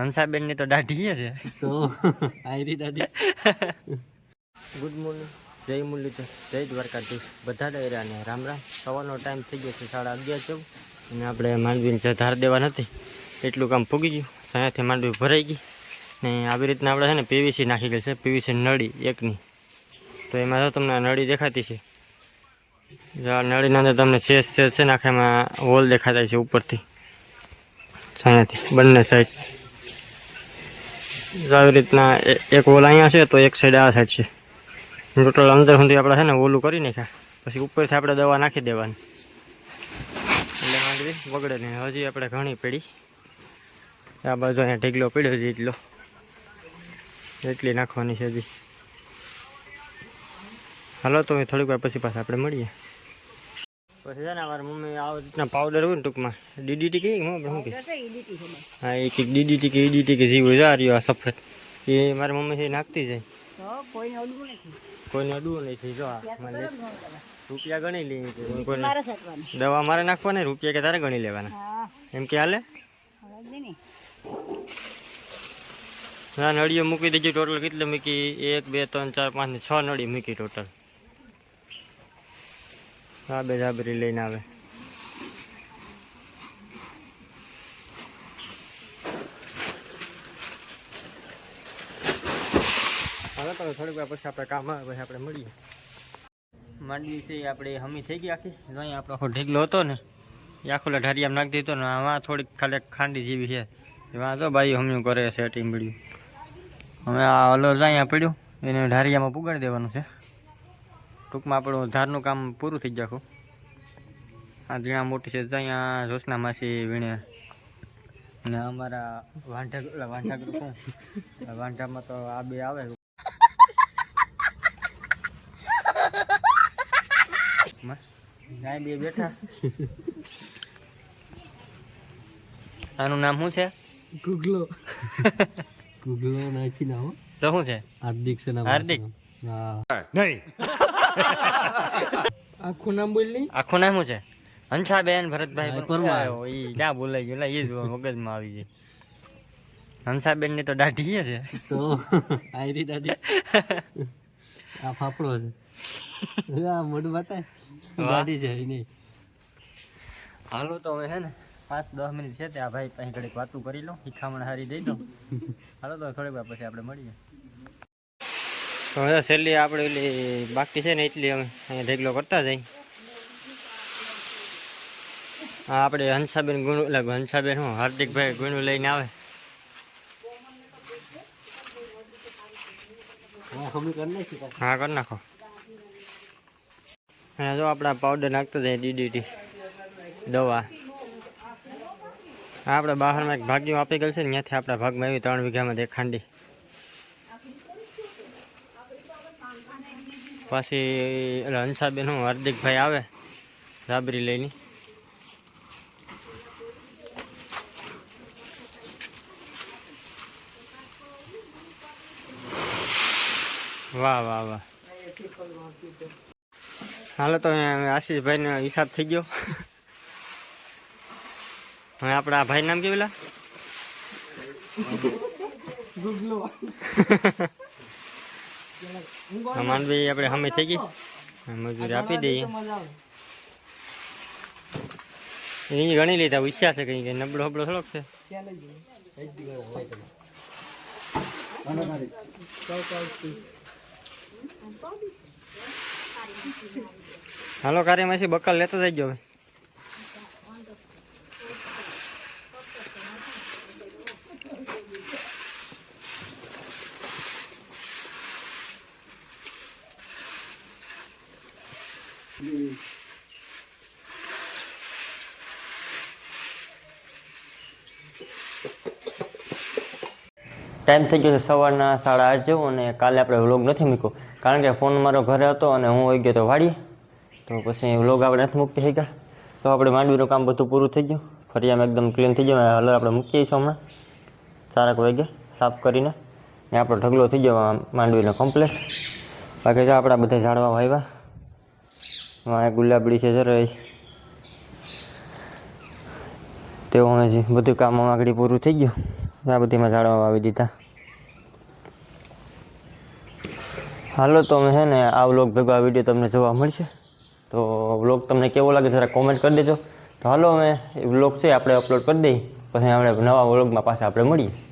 હંસાબેનની તો દાઢી છે. તો આયરી દાઢી. ગુડ મોર્નિંગ જય મુરલીધર જય દ્વારકાધીશ. બધા ડાયરાને રામ રામ. સવારનો ટાઈમ થઈ ગયો છે સાડા અગિયાર જેવું. અને આપણે માંડવીને જે ધાર દેવા નથી, એટલું કામ ફૂગી ગયું. અહીંયાથી માંડવી ભરાઈ ગઈ. ને આવી રીતના આપણે છે ને પીવીસી નાખી ગઈ છે. પીવીસી નળી એકની. તો એમાં તો તમને નળી દેખાતી છે. નળીના અંદર તમને શેષ શેષ છે ને આખા એમાં હોલ દેખાતા છે ઉપરથી. અહીંયાથી બંને સાઈડ આવી રીતના એક હોલ અહીંયા છે તો એક સાઈડ આ સાઈડ છે. ટોટલ અંદર સુધી આપણે છે ને ઓલું કરી નાખ્યા. પછી ઉપરથી આપણે દવા નાખી દેવાની. એટલે માંડવી બગડે નહીં. હજી આપણે ઘણી પડી. આ બાજુ અહીંયા ઢીકલો પડ્યો છે, એટલો. એટલી નાખવાની છે હજી. હાલો, તો થોડીક વાર પછી પાછા આપણે મળીએ. પછી છે ને અમારી મમ્મી આવી રીતના પાવડર હોય ને ટૂંકમાં. ડીડીટી કહીએ હું શું કહીએ હા એક એક ડીડીટી કે ઈડીટી કે જીવ જા રહ્યો આ સફેદ. એ મારી મમ્મી છે એ નાખતી જાય કોઈને અડવું નથી. જો રૂપિયા ગણી લઈએ. કોઈને દવા મારે નાખવાની રૂપિયા કે તારે ગણી લેવાના. એમ કે હાલે? હા નળીઓ મૂકી દેજો ટોટલ કેટલી મૂકી? એક બે ત્રણ ચાર પાંચ છ નળી મૂકી ટોટલ. હા બે જાબરી લઈને આવે. હવે તો થોડીક વાર પછી આપણે કામ આવે પછી આપણે મળીએ. માંડવી છે આપણે હમી થઈ ગઈ આખી. અહીં આપણો આખો ઢીકલો હતો ને એ આખો ઢારિયામાં નાખી દીધો ને આમાં થોડીક ખાલી ખાંડી જેવી છે. એમાં તો ભાઈ હમ્યું કરે છે ટીમબડ્યું હવે આ હલો અહીંયા પડ્યું એને ઢારિયામાં પુગાડી દેવાનું છે. ટૂંકમાં આપણું ધારનું કામ પૂરું થઈ જાખું આ ઝીણા મોટી છે તો અહીંયા જોશના માસી વીણે. ને અમારા વાંઢા વાંઢા ગ્રુપ વાંઢામાં તો આ બે આવે. બે બેઠા. આનું નામ શું છે? ગુગલો. ગુગલો નાખી ના હો તો શું છે? હાર્દિક છે નામ હાર્દિક? હા. આખું નામ બોલી આખું નામ છે? હંસાબેન ભરતભાઈ પરમાર. ઈ ક્યાં બોલાઈ ગયું ઈ જ મગજમાં આવી જાય હંસાબેનની તો દાઢી છે. તો આયરી દાઢી. આ ફાફડો છે. આ મોઢું બતાય. દાઢી છે એ નહીં. હાલો તો હવે હે ને પાંચ દસ મિનિટ છે તે આ ભાઈ અહીં ઘડીક વાતું કરી લો. શીખામણ હારી દઈ દો હાલો તો થોડીક વાર પછી આપણે મળીએ. તો હવે છેલ્લી આપણે ઓલી બાકી છે ને એટલી અમે અહીંયા ઢેગલો કરતા જઈ. હા આપણે હંસાબેન ગુણું એટલે હંસાબેન હું હાર્દિકભાઈ ગુણું લઈને આવે. હા, કરી નાખી. હા જો આપણા પાવડર નાખતા જાય ડીડીટી દવા. આપણે બહારમાં એક ભાગ્યું આપી ગયેલ છે ને, ત્યાંથી આપણા ભાગમાં આવી ત્રણ વીઘામાં તે ખાંડી પાછી એટલે હંસાબેન હું હાર્દિકભાઈ આવે રાબરી લઈને. વાહ વાહ વાહ. હાલો તો આશીષભાઈનો હિસાબ થઈ ગયો. હવે આપણા ભાઈ નામ કેવું લા માંડવી આપણે હમે થઈ ગઈ. મજૂરી આપી દઈએ. એ ગણી લીધા ઈચ્છા છે કઈ નબળો હબળો થોડોક છે. હાલો કાર્યમાંથી બકલ લેતો જઈ ગયો હવે. ટાઈમ થઈ ગયો છે સવારના સાડા આઠ જેવું અને કાલે આપણે વ્લોગ નથી મૂક્યો. કારણ કે ફોન મારો ઘરે હતો અને હું હોઈ ગયો તો વાડીએ તો પછી વ્લોગ આપણે નથી મૂકતી થઈ ગયા તો આપણે માંડવીનું કામ બધું પૂરું થઈ ગયું. ફરી આમ એકદમ ક્લીન થઈ ગયું. હલર આપણે મૂકીએ છીએ હમણાં. ચારક વાગે સાફ કરીને. ને આપણો ઢગલો થઈ ગયો માંડવીનો કમ્પ્લેટ બાકી જો આપણા બધા ઝાડવા વાવ્યા. વાંહે ગુલાબડી છે જરા તેઓ હજી બધું કામ આગળ પૂરું થઈ ગયું. આ બધીમાં ઝાડવા વાવી દીધા. હાલો, તો અમે છે ને આ વ્લોગ ભેગો આ વીડિયો તમને જોવા મળશે. તો વ્લોગ તમને કેવો લાગે જરા કોમેન્ટ કરી દેજો. તો હાલો, અમે એ વ્લોગ છે આપણે અપલોડ કરી દઈએ. પછી આપણે નવા વ્લોગમાં પાછા આપણે મળીએ.